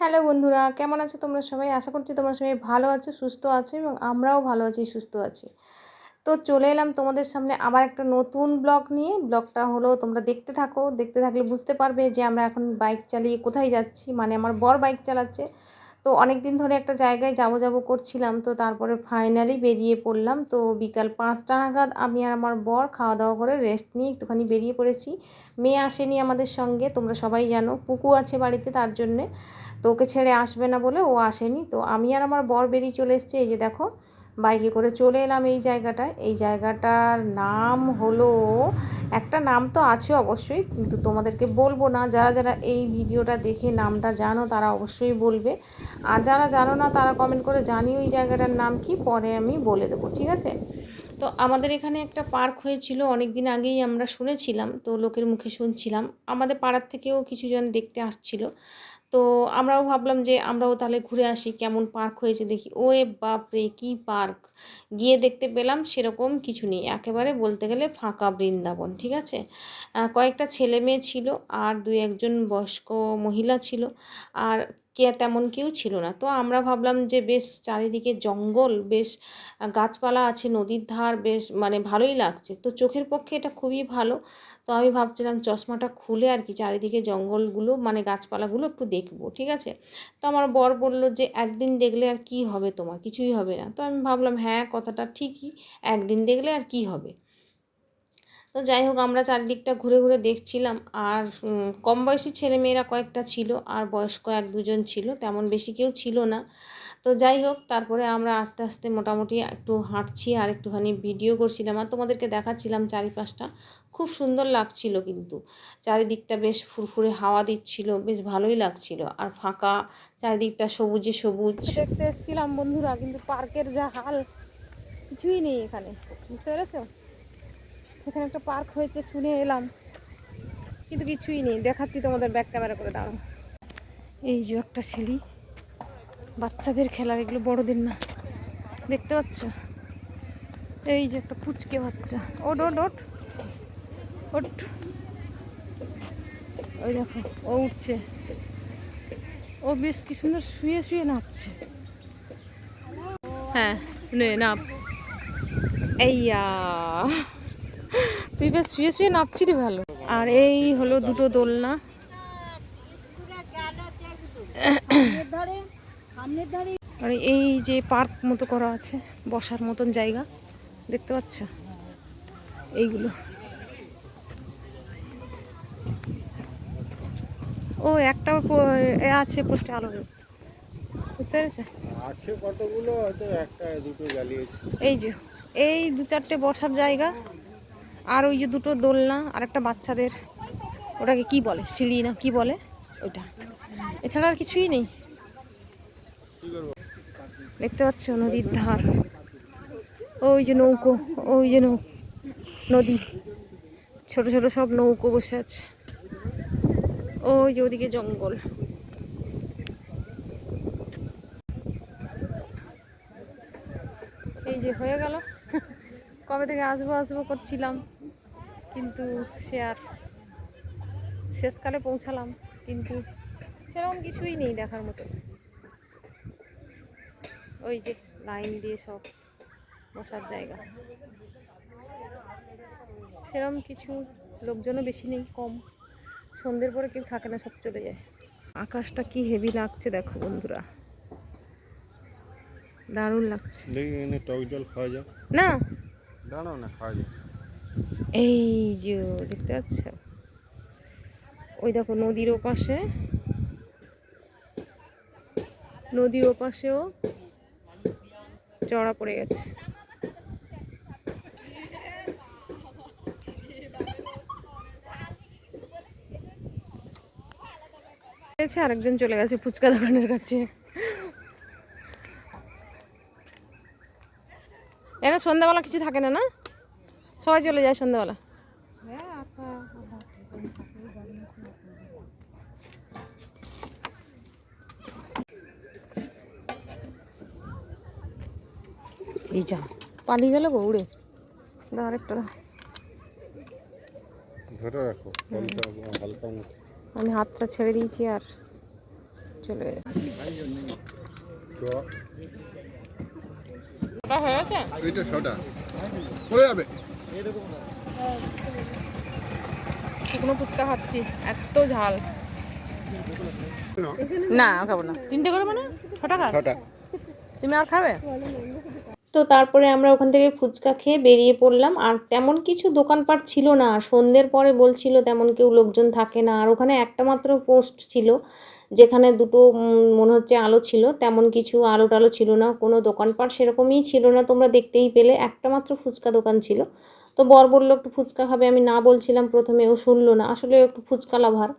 Hello বন্ধুরা, কেমন আছো তোমরা সবাই? আশা করছি তোমরা সবাই ভালো আছো, সুস্থ আছো এবং আমরাও ভালো আছি, সুস্থ আছি। তো চলে এলাম তোমাদের সামনে আবার একটা নতুন ব্লগ নিয়ে। ব্লগটা হলো তোমরা দেখতে থাকো, দেখতে থাকলে বুঝতে পারবে যে আমরা এখন বাইক চালিয়ে কোথায় যাচ্ছি মানে আমার বর বাইক চালাচ্ছে। তো অনেক দিন ধরে একটা জায়গায় যাব যাব করছিলাম, তো তারপরে ফাইনালি বেরিয়ে পড়লাম। তো বিকাল পাঁচটা নাগাদ আমি আর আমার বর খাওয়া দাওয়া করে রেস্ট নিয়ে একটুখানি বেরিয়ে পড়েছি। মেয়ে আসেনি আমাদের সঙ্গে, তোমরা সবাই জানো, পুকু আছে বাড়িতে তার জন্যে। তো ওকে ছেড়ে আসবে না বলে ও আসেনি। তো আমি আর আমার বর বেরিয়ে চলে এসেছি, এই যে দেখো, বাইকে করে চলে এলাম এই জায়গাটায়। এই জায়গাটার নাম হলো, একটা নাম তো আছে অবশ্যই, কিন্তু তোমাদেরকে বলব না, যারা যারা এই ভিডিওটা দেখে নামটা জানো তারা অবশ্যই বলবে। আর যারা জানো না তারা কমেন্ট করে জানিও ওই জায়গাটার নাম কি, পরে আমি বলে দেবো, ঠিক আছে? তো আমাদের এখানে একটা পার্ক হয়েছিল অনেক দিন আগেই আমরা শুনেছিলাম, তো লোকের মুখে শুনছিলাম। আমাদের পাড়ার থেকেও কিছুজন দেখতে আসছিল। তো আমরাও ভাবলাম যে আমরাও তাহলে ঘুরে আসি, কেমন পার্ক হয়েছে দেখি। ওরে বাপরে, কী পার্ক! গিয়ে দেখতে পেলাম সেরকম কিছু নেই, একেবারে বলতে গেলে ফাঁকা বৃন্দাবন, ঠিক আছে? কয়েকটা ছেলে মেয়ে ছিল আর দুই একজন বয়স্ক মহিলা ছিল। আর কে তেমন কেউ ছিল না। তো আমরা ভাবলাম যে বেশ চারিদিকে জঙ্গল, বেশ গাছপালা আছে, নদীর ধার, বেশ মানে ভালোই লাগছে। তো চোখের পক্ষে এটা খুবই ভালো। তো আমি ভাবছিলাম চশমাটা খুলে আর কি চারিদিকে জঙ্গলগুলো মানে গাছপালাগুলো একটু দেখব, ঠিক আছে? তো আমার বর বলল যে একদিন দেখলে আর কি হবে তোমার? কিছুই হবে না। তো আমি ভাবলাম হ্যাঁ কথাটা ঠিকই। একদিন দেখলে আর কি হবে? তো যাই হোক, আমরা চারদিকটা ঘুরে ঘুরে দেখছিলাম। আর কম বয়সী ছেলেমেয়েরা কয়েকটা ছিল, আর বয়স্ক এক দুজন ছিল, তেমন বেশি কেউ ছিল না। তো যাই হোক, তারপরে আমরা আস্তে আস্তে মোটামুটি একটু হাঁটছি আর একটুখানি ভিডিও করছিলাম। আর তোমাদেরকে দেখাচ্ছিলাম চারিপাশটা। খুব সুন্দর লাগছিল কিন্তু। চারিদিকটা বেশ ফুরফুরে হাওয়া দিচ্ছিল, বেশ ভালোই লাগছিল। আর ফাঁকা চারিদিকটা সবুজে সবুজ। দেখতে এসেছিলাম বন্ধুরা, কিন্তু পার্কের যা হাল, কিছুই নেই এখানে। বুঝতে পেরেছ? এখানে একটা পার্ক হয়েছে, শুনে এলাম। কিন্তু কিছুই নেই। দেখাচ্ছি তোমাদের ব্যাক ক্যামেরা করে, দাঁড়াও। এই যে একটা সিঁড়ি। বাচ্চাদের খেলার, এগুলো বড়দের না। দেখতে পাচ্ছ? এই যে একটা পুচকে বাচ্চা। ওট ওট ওট ওট ওই দেখো, ও উঠছে। ও বেশ কি সুন্দর শুয়ে শুয়ে নাচছে। হ্যাঁ নে নাপ। এইয়া। তুই বেশ শুয়ে শুয়ে নাচছিলি ভালো। আর এই হলো দুটো দোলনা। আর এই যে পার্ক মতো করা আছে বসার মতন জায়গা দেখতে পাচ্ছ? এইগুলো। ও একটা এ আছে পোস্টে আলো বুঝতে পেরেছে? আছে কতগুলো? হয়তো একটা দুটো জ্বালিয়েছে। এই যে এই দু চারটে বসার জায়গা। আর ওই যে দুটো দোলনা আর একটা বাচ্চাদের, ওটাকে কি বলে? সিঁড়ি না কি বলে? ওইটা। এছাড়া আর কিছুই নেই। দেখতে পাচ্ছ নদীর ধার। ওই যে নৌকো, ওই যে নৌ, নদী। ছোট ছোট সব নৌকো বসে আছে। ওই যে ওদিকে জঙ্গল। এই যে হয়ে গেল। কবে থেকে আসব আসব করছিলাম। কিন্তু সে আর শেষকালে পৌঁছালাম কিন্তু সেরকম কিছুই নেই দেখার মতো। ওই যে লাইন দিয়ে সব বসার জায়গা। সেরকম কিছু লোকজনও বেশি নেই কম। সন্ধ্যের পরে কেউ থাকে না সব চলে যায়। আকাশটা কি হেভি লাগছে দেখো বন্ধুরা। দারুণ লাগছে। দেখি টক জল খাওয়া যাক। না। দাঁড়াও না খাওয়া যাক। এই যে দেখতে পাচ্ছ? ওই দেখো নদীর ওপাশে। নদীর ওপাশেও চড়া পড়ে গেছে। আরেকজন চলে গেছে ফুচকা দোকানের কাছে। এখানে সন্ধ্যাবেলা কিছু থাকে না না? সবাই চলে যায় সন্ধ্যাবেলা এই যা পালিয়ে গেল গো উড়ে দাও আরেকটা দাও। ধরে রাখো হালকা আমি হাতটা ছেড়ে দিয়েছি আর চলে হয়েছে যাবে শুকনো ফুচকা খাচ্ছি এত ঝাল। না খাব না। তিনটে করে মানে? ছ টাকা তুমি আর খাবে? তো তারপরে আমরা ওখান থেকে ফুচকা খেয়ে বেরিয়ে পড়লাম আর তেমন কিছু দোকানপাট ছিল না। সন্ধ্যের পরে বলছিল তেমন কেউ লোকজন থাকে না আর ওখানে একটা মাত্র পোস্ট ছিল যেখানে দুটো মনে হচ্ছে আলো ছিল। তেমন কিছু আলো টালো ছিল না কোনো দোকানপাট সেরকমই ছিল না তোমরা দেখতেই পেলে। একটা মাত্র ফুচকা দোকান ছিল। তো বর বলল, একটু ফুচকা খাবে। আমি না বলছিলাম প্রথমে, ও শুনলো না। আসলে একটু ফুচকা লাভার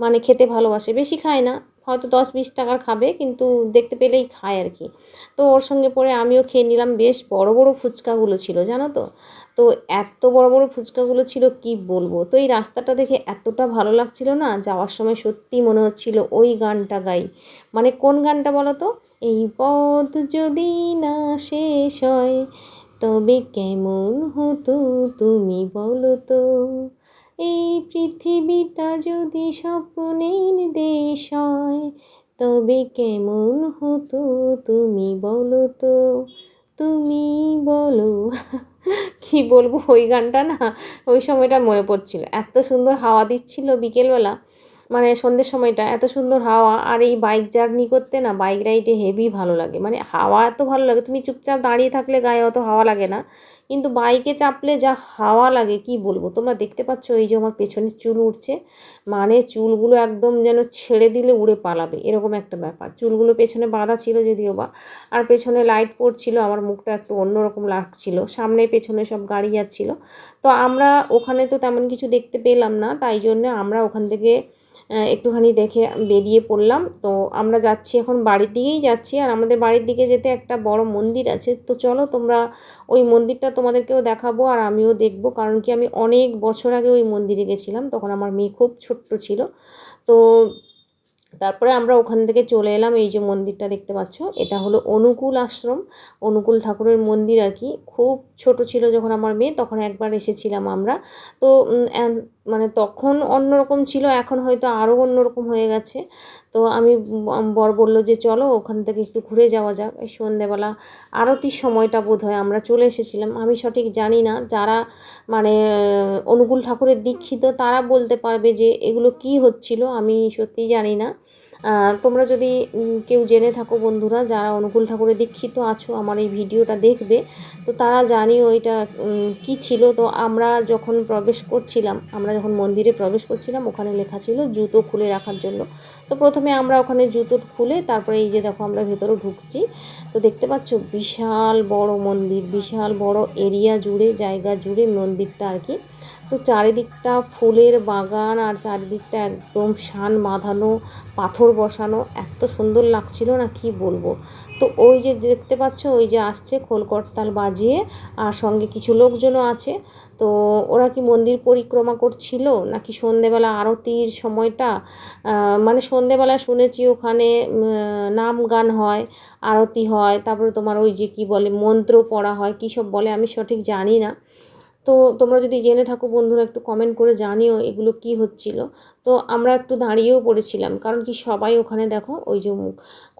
মানে খেতে ভালোবাসে। বেশি খায় না, হয়তো দশ বিশ টাকার খাবে, কিন্তু দেখতে পেলেই খায় আর কি। তো ওর সঙ্গে পরে আমিও খেয়ে নিলাম বেশ বড় বড় ফুচকাগুলো ছিল, জানো তো? তো এত বড় বড় ফুচকাগুলো ছিল, কি বলব? তো এই রাস্তাটা দেখে এতটা ভালো লাগছিল না, যাওয়ার সময় সত্যি মনে হচ্ছিল ওই গানটা গাই। মানে কোন গানটা বলো তো? এই পথ যদি না শেষ হয় তবে কেমন হতো তুমি বলো তো? এই পৃথিবীটা যদি স্বপ্নের দেশ হয়, তবে কেমন হতো তুমি বলো তো? তুমি বলো। কি বলব? ওই গানটা না, ওই সময়টা মনে পড়ছিল। এত সুন্দর হাওয়া দিচ্ছিল বিকেলবেলা। মানে সন্ধ্যের সময়টা, এত সুন্দর হাওয়া আর এই বাইক জার্নি করতে না বাইক রাইডে হেভি ভালো লাগে। মানে হাওয়া এত ভালো লাগে, তুমি চুপচাপ দাঁড়িয়ে থাকলে গায়ে অত হাওয়া লাগে না। কিন্তু বাইকে চাপলে যা হাওয়া লাগে, কি বলব? তোমরা দেখতে পাচ্ছ এই যে আমার পেছনে চুল উঠছে মানে চুলগুলো একদম যেন ছেড়ে দিলে উড়ে পালাবে, এরকম একটা ব্যাপার। চুলগুলো পেছনে বাঁধা ছিল যদিও বা, আর পেছনে লাইট পড়ছিল, আমার মুখটা একটু অন্যরকম লাগছিল। সামনে পেছনে সব গাড়ি যাচ্ছিল। তো আমরা ওখানে তো তেমন কিছু দেখতে পেলাম না, তাই জন্য আমরা ওখান থেকে একটুখানি দেখে বেরিয়ে পড়লাম। তো আমরা যাচ্ছি এখন বাড়ির দিকেই যাচ্ছি। আর আমাদের বাড়ির দিকে যেতে একটা বড় মন্দির আছে। তো চলো তোমরা ওই মন্দিরটা তোমাদেরকেও দেখাবো আর আমিও দেখব। কারণ কি আমি অনেক বছর আগে ওই মন্দিরে গেছিলাম। তখন আমার মেয়ে খুব ছোট্ট ছিল। তো তারপরে আমরা ওখান থেকে চলে এলাম। এই যে মন্দিরটা দেখতে পাচ্ছ, এটা হলো অনুকূল আশ্রম, অনুকূল ঠাকুরের মন্দির আর কি। খুব ছোট ছিল যখন আমার মেয়ে, তখন একবার এসেছিলাম আমরা। তো মানে তখন অন্যরকম ছিল, এখন হয়তো আরও অন্যরকম হয়ে গেছে। তো আমি বর বলল যে, চলো ওখান থেকে একটু ঘুরে যাওয়া যাক। এই সন্ধেবেলা আরতির সময়টা বোধ হয় আমরা চলে এসেছিলাম। আমি সঠিক জানি না, যারা মানে অনুকূল ঠাকুরের দীক্ষিত তারা বলতে পারবে যে, এগুলো কি হচ্ছিল, আমি সত্যি জানি না। তোমরা যদি কেউ জেনে থাকো বন্ধুরা যারা অনুকূল ঠাকুরের দীক্ষিত আছো আমার এই ভিডিওটা দেখবে তো তারা জানিও এটা উম, কি ছিল। তো আমরা যখন প্রবেশ করছিলাম আমরা যখন মন্দিরে প্রবেশ করছিলাম ওখানে লেখা ছিল জুতো খুলে রাখার জন্য। তো প্রথমে আমরা ওখানে জুতো খুলে তারপরে এই যে দেখো আমরা ভেতরে ঢুকছি। তো দেখতে পাচ্ছ বিশাল বড় মন্দির বিশাল বড় এরিয়া জুড়ে জায়গা জুড়ে মন্দিরটা আর কি। তো চারিদিকটা ফুলের বাগান আর চারিদিকটা একদম শান বাঁধানো, পাথর বসানো, এত সুন্দর লাগছিল না কি বলব? তো ওই যে দেখতে পাচ্ছ, ওই যে আসছে খোলকর্তাল বাজিয়ে, আর সঙ্গে কিছু লোকজনও আছে। তো ওরা কি মন্দির পরিক্রমা করছিল, নাকি সন্ধেবেলা আরতির সময়টা? মানে সন্ধেবেলা শুনেছি ওখানে নাম গান হয়, আরতি হয়, তারপরে তোমার ওই যে কি বলে, মন্ত্র পড়া হয়, কী সব বলে আমি সঠিক জানি না। তো তোমরা যদি জেনে থাকো বন্ধুরা, একটু কমেন্ট করে জানিও এগুলো কি হচ্ছিল। তো আমরা একটু দাঁড়িয়েও পড়েছিলাম, কারণ কি সবাই ওখানে দেখো ওই যে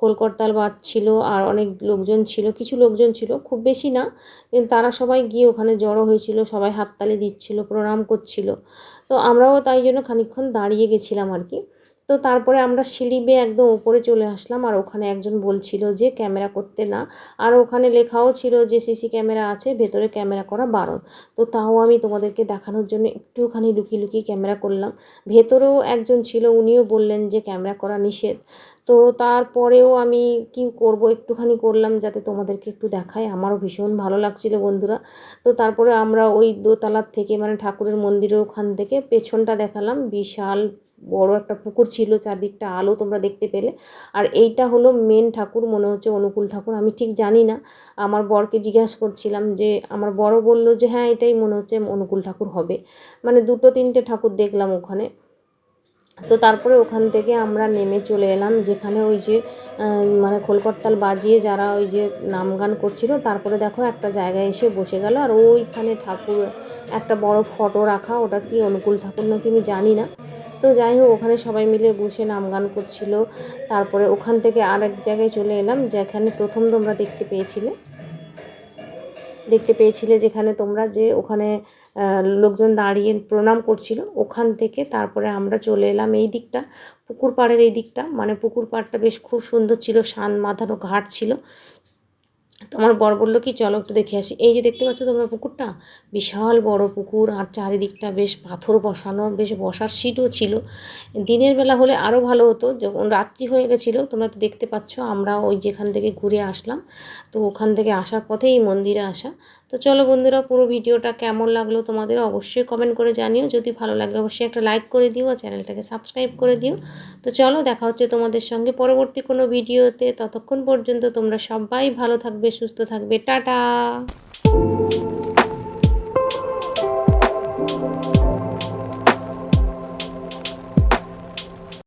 কলকর্তাল ছিল আর অনেক লোকজন ছিল, কিছু লোকজন ছিল, খুব বেশি না, কিন্তু তারা সবাই গিয়ে ওখানে জড়ো হয়েছিল, সবাই হাততালি দিচ্ছিল, প্রণাম করছিল। তো আমরাও তাই জন্য খানিকক্ষণ দাঁড়িয়ে গেছিলাম আর কি। তো তারপরে আমরা সিঁড়ি বেয়ে একদম ওপরে চলে আসলাম আর ওখানে একজন বলছিল যে ক্যামেরা করতে না। আর ওখানে লেখাও ছিল যে সিসি ক্যামেরা আছে, ভেতরে ক্যামেরা করা বারণ। তো তাও আমি তোমাদেরকে দেখানোর জন্য একটুখানি লুকিয়ে লুকিয়ে ক্যামেরা করলাম। ভেতরেও একজন ছিল, উনিও বললেন যে ক্যামেরা করা নিষেধ। তো তারপরেও আমি কি করব, একটুখানি করলাম যাতে তোমাদেরকে একটু দেখায়। আমারও ভীষণ ভালো লাগছিল বন্ধুরা। তো তারপরে আমরা ওই দোতলার থেকে মানে ঠাকুরের মন্দিরের ওখান থেকে পেছনটা দেখালাম। বিশাল বড় একটা পুকুর ছিল, চারদিকটা আলো তোমরা দেখতে পেলে। আর এইটা হলো মেন ঠাকুর, মনে হচ্ছে অনুকূল ঠাকুর, আমি ঠিক জানি না। আমার বরকে জিজ্ঞাসা করছিলাম যে, আমার বড় বলল যে হ্যাঁ এটাই মনে হচ্ছে অনুকূল ঠাকুর হবে। মানে দুটো তিনটে ঠাকুর দেখলাম ওখানে। তো তারপরে ওখান থেকে আমরা নেমে চলে এলাম, যেখানে ওই যে মানে খোলকর্তাল বাজিয়ে যারা ওই যে নাম গান করছিল, তারপরে দেখো একটা জায়গায় এসে বসে গেল। আর ওইখানে ঠাকুর, একটা বড় ফটো রাখা, ওটা কি অনুকূল ঠাকুর নাকি আমি জানি না। তো যাই হোক, ওখানে সবাই মিলে বসে নাম গান করছিল। তারপরে ওখান থেকে আরেক জায়গায় চলে এলাম, যেখানে প্রথম তোমরা দেখতে পেয়েছিলে। দেখতে পেয়েছিলে যেখানে তোমরা যে ওখানে লোকজন দাঁড়িয়ে প্রণাম করছিল। ওখান থেকে তারপরে আমরা চলে এলাম এই দিকটা, পুকুর পাড়ের এই দিকটা। মানে পুকুর পাড়টা বেশ খুব সুন্দর ছিল শান মাথানো ঘাট ছিল। তোমার বর বলল, কি চলো একটু দেখে আসি। এই যে দেখতে পাচ্ছ তোমরা পুকুরটা, বিশাল বড় পুকুর আর চারিদিকটা বেশ পাথর বসানো, বেশ বসার সিটও ছিল। দিনের বেলা হলে আরও ভালো হতো। যখন রাত্রি হয়ে গেছিল, তোমরা তো দেখতে পাচ্ছ, আমরা ওই যেখান থেকে ঘুরে আসলাম। তো ওখান থেকে আসার পথে এই মন্দিরে আসা। তো চলো বন্ধুরা, পুরো ভিডিওটা কেমন লাগল তোমাদের অবশ্যই কমেন্ট করে জানিও। যদি ভালো লাগে, অবশ্যই একটা লাইক করে দিও আর চ্যানেলটাকে সাবস্ক্রাইব করে দিও। তো চলো, দেখা হচ্ছে তোমাদের সঙ্গে পরবর্তী কোনো ভিডিওতে। ততক্ষণ পর্যন্ত তোমরা সবাই ভালো থাকবে, সুস্থ থাকবে। টাটা!